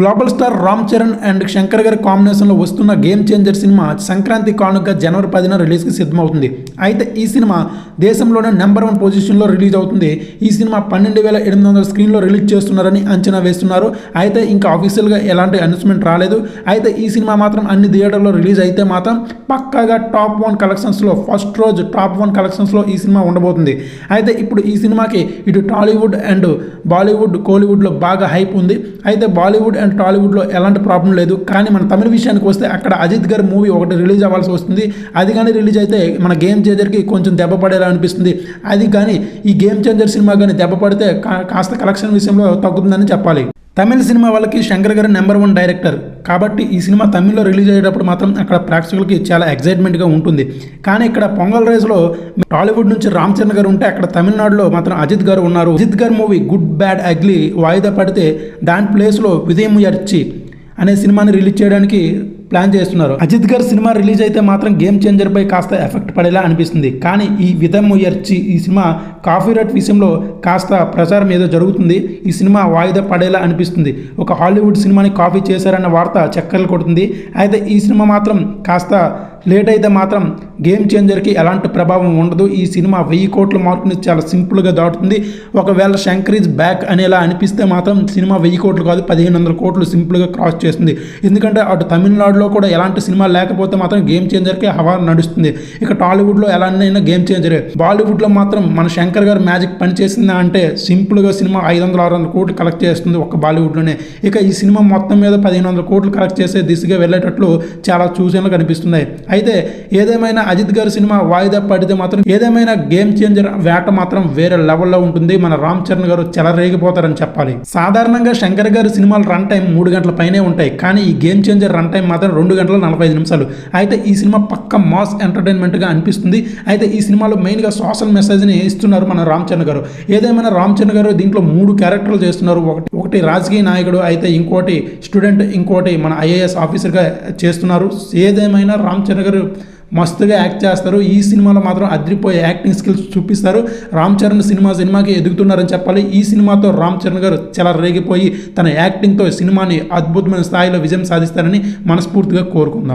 Global star Ram Charan and Shankar గారి కాంబినేషన్లో వస్తున్న గేమ్ చేంజర్ సినిమా సంక్రాంతి కానుక జనవరి పదిన రిలీజ్కి సిద్ధమవుతుంది. అయితే ఈ సినిమా దేశంలోనే నెంబర్ వన్ పొజిషన్లో రిలీజ్ అవుతుంది. ఈ సినిమా పన్నెండు వేల ఎనిమిది వందల స్క్రీన్లో రిలీజ్ చేస్తున్నారని అంచనా వేస్తున్నారు. అయితే ఇంకా అఫీషియల్గా ఎలాంటి అనౌన్స్మెంట్ రాలేదు. అయితే ఈ సినిమా మాత్రం అన్ని థియేటర్లో రిలీజ్ అయితే మాత్రం పక్కాగా టాప్ వన్ కలెక్షన్స్లో ఫస్ట్ రోజు టాప్ వన్ కలెక్షన్స్లో ఈ సినిమా ఉండబోతుంది. అయితే ఇప్పుడు ఈ సినిమాకి ఇటు టాలీవుడ్ అండ్ బాలీవుడ్ కోలీవుడ్లో బాగా హైప్ ఉంది. అయితే బాలీవుడ్ అండ్ టాలీవుడ్లో ఎలాంటి ప్రాబ్లం లేదు. కానీ మన తమిళ విషయానికి వస్తే అక్కడ అజిత్ గారి మూవీ ఒకటి రిలీజ్ అవ్వాల్సి వస్తుంది. అది కానీ రిలీజ్ అయితే మన గేమ్ చేంజర్కి కొంచెం దెబ్బ పడేలా అనిపిస్తుంది అది కానీ ఈ గేమ్ చేంజర్ సినిమా కానీ దెబ్బ పడితే కా- కాస్త కలెక్షన్ విషయంలో తగ్గుతుందని చెప్పాలి. తమిళ సినిమా వాళ్ళకి శంకర్ గారు నెంబర్ వన్ డైరెక్టర్. కాబట్టి ఈ సినిమా తమిళ్ళో రిలీజ్ అయ్యేటప్పుడు మాత్రం అక్కడ ప్రేక్షకులకి చాలా ఎక్సైట్మెంట్గా ఉంటుంది. కానీ ఇక్కడ పొంగల్ రేస్లో టాలీవుడ్ నుంచి రామ్ చరణ్ గారు ఉంటే అక్కడ తమిళనాడులో మాత్రం అజిత్ గారు ఉన్నారు. అజిత్ గారి మూవీ గుడ్ బ్యాడ్ అగ్లీ వాయిదా పడితే దాని ప్లేస్లో విజయం యర్చి అనే సినిమాని రిలీజ్ చేయడానికి ప్లాన్ చేస్తున్నారు. అజిత్ గారి సినిమా రిలీజ్ అయితే మాత్రం గేమ్ చేంజర్ పై కాస్త ఎఫెక్ట్ పడేలా అనిపిస్తుంది. కానీ ఈ విధం ఎర్చి ఈ సినిమా కాఫీ రైట్ విషయంలో కాస్త ప్రచారం ఏదో జరుగుతుంది. ఈ సినిమా వాయిదా పడేలా అనిపిస్తుంది. ఒక హాలీవుడ్ సినిమాని కాపీ చేశారన్న వార్త చక్కర్లు కొడుతుంది. అయితే ఈ సినిమా మాత్రం కాస్త లేట్ అయితే మాత్రం గేమ్ చేంజర్కి ఎలాంటి ప్రభావం ఉండదు. ఈ సినిమా వెయ్యి కోట్ల మార్కుని చాలా సింపుల్గా దాటుతుంది. ఒకవేళ శంకర్ ఈజ్ బ్యాక్ అనేలా అనిపిస్తే మాత్రం సినిమా వెయ్యి కోట్లు కాదు పదిహేను వందల కోట్లు సింపుల్గా క్రాస్ చేస్తుంది. ఎందుకంటే అటు తమిళనాడులో కూడా ఎలాంటి సినిమా లేకపోతే మాత్రం గేమ్ చేంజర్కి హవా నడుస్తుంది. ఇక టాలీవుడ్లో ఎలానైనా గేమ్ చేంజరే. బాలీవుడ్లో మాత్రం మన శంకర్ గారు మ్యాజిక్ పనిచేసిందా అంటే సింపుల్గా సినిమా ఐదు వందల ఆరు వందల కోట్లు కలెక్ట్ చేస్తుంది ఒక బాలీవుడ్లోనే. ఇక ఈ సినిమా మొత్తం మీద పదిహేను వందల కోట్లు కలెక్ట్ చేసే దిశగా వెళ్ళేటట్లు చాలా సూచనలు కనిపిస్తున్నాయి. అయితే ఏదేమైనా అజిత్ గారి సినిమా వాయిదా పడితే మాత్రం ఏదేమైనా గేమ్ చేంజర్ వేట మాత్రం వేరే లెవెల్లో ఉంటుంది. మన రామ్ చరణ్ గారు చెలరేగిపోతారని చెప్పాలి. సాధారణంగా శంకర్ గారి సినిమాలు రన్ టైం మూడు గంటల పైనే ఉంటాయి. కానీ ఈ గేమ్ చేంజర్ రన్ టైం మాత్రం రెండు గంటల నలభై ఐదు నిమిషాలు. అయితే ఈ సినిమా పక్క మాస్ ఎంటర్టైన్మెంట్గా అనిపిస్తుంది. అయితే ఈ సినిమాలో మెయిన్గా సోషల్ మెసేజ్ని ఇస్తున్నారు మన రామ్ చరణ్ గారు. ఏదేమైనా రామ్ చరణ్ గారు దీంట్లో మూడు క్యారెక్టర్లు చేస్తున్నారు. ఒకటి ఒకటి రాజకీయ నాయకుడు అయితే ఇంకోటి స్టూడెంట్ ఇంకోటి మన ఐఏఎస్ ఆఫీసర్గా చేస్తున్నారు. ఏదేమైనా రామ్ చరణ్ చరణ్ గారు మస్తుగా యాక్ట్ చేస్తారు. ఈ సినిమాలో మాత్రం అదిరిపోయే యాక్టింగ్ స్కిల్స్ చూపిస్తారు. రామ్ చరణ్ సినిమా సినిమాకి ఎదుగుతున్నారని చెప్పాలి. ఈ సినిమాతో రామ్ చరణ్ గారు చాలా రేగిపోయి తన యాక్టింగ్తో సినిమాని అద్భుతమైన స్థాయిలో విజయం సాధిస్తారని మనస్ఫూర్తిగా కోరుకుందాం.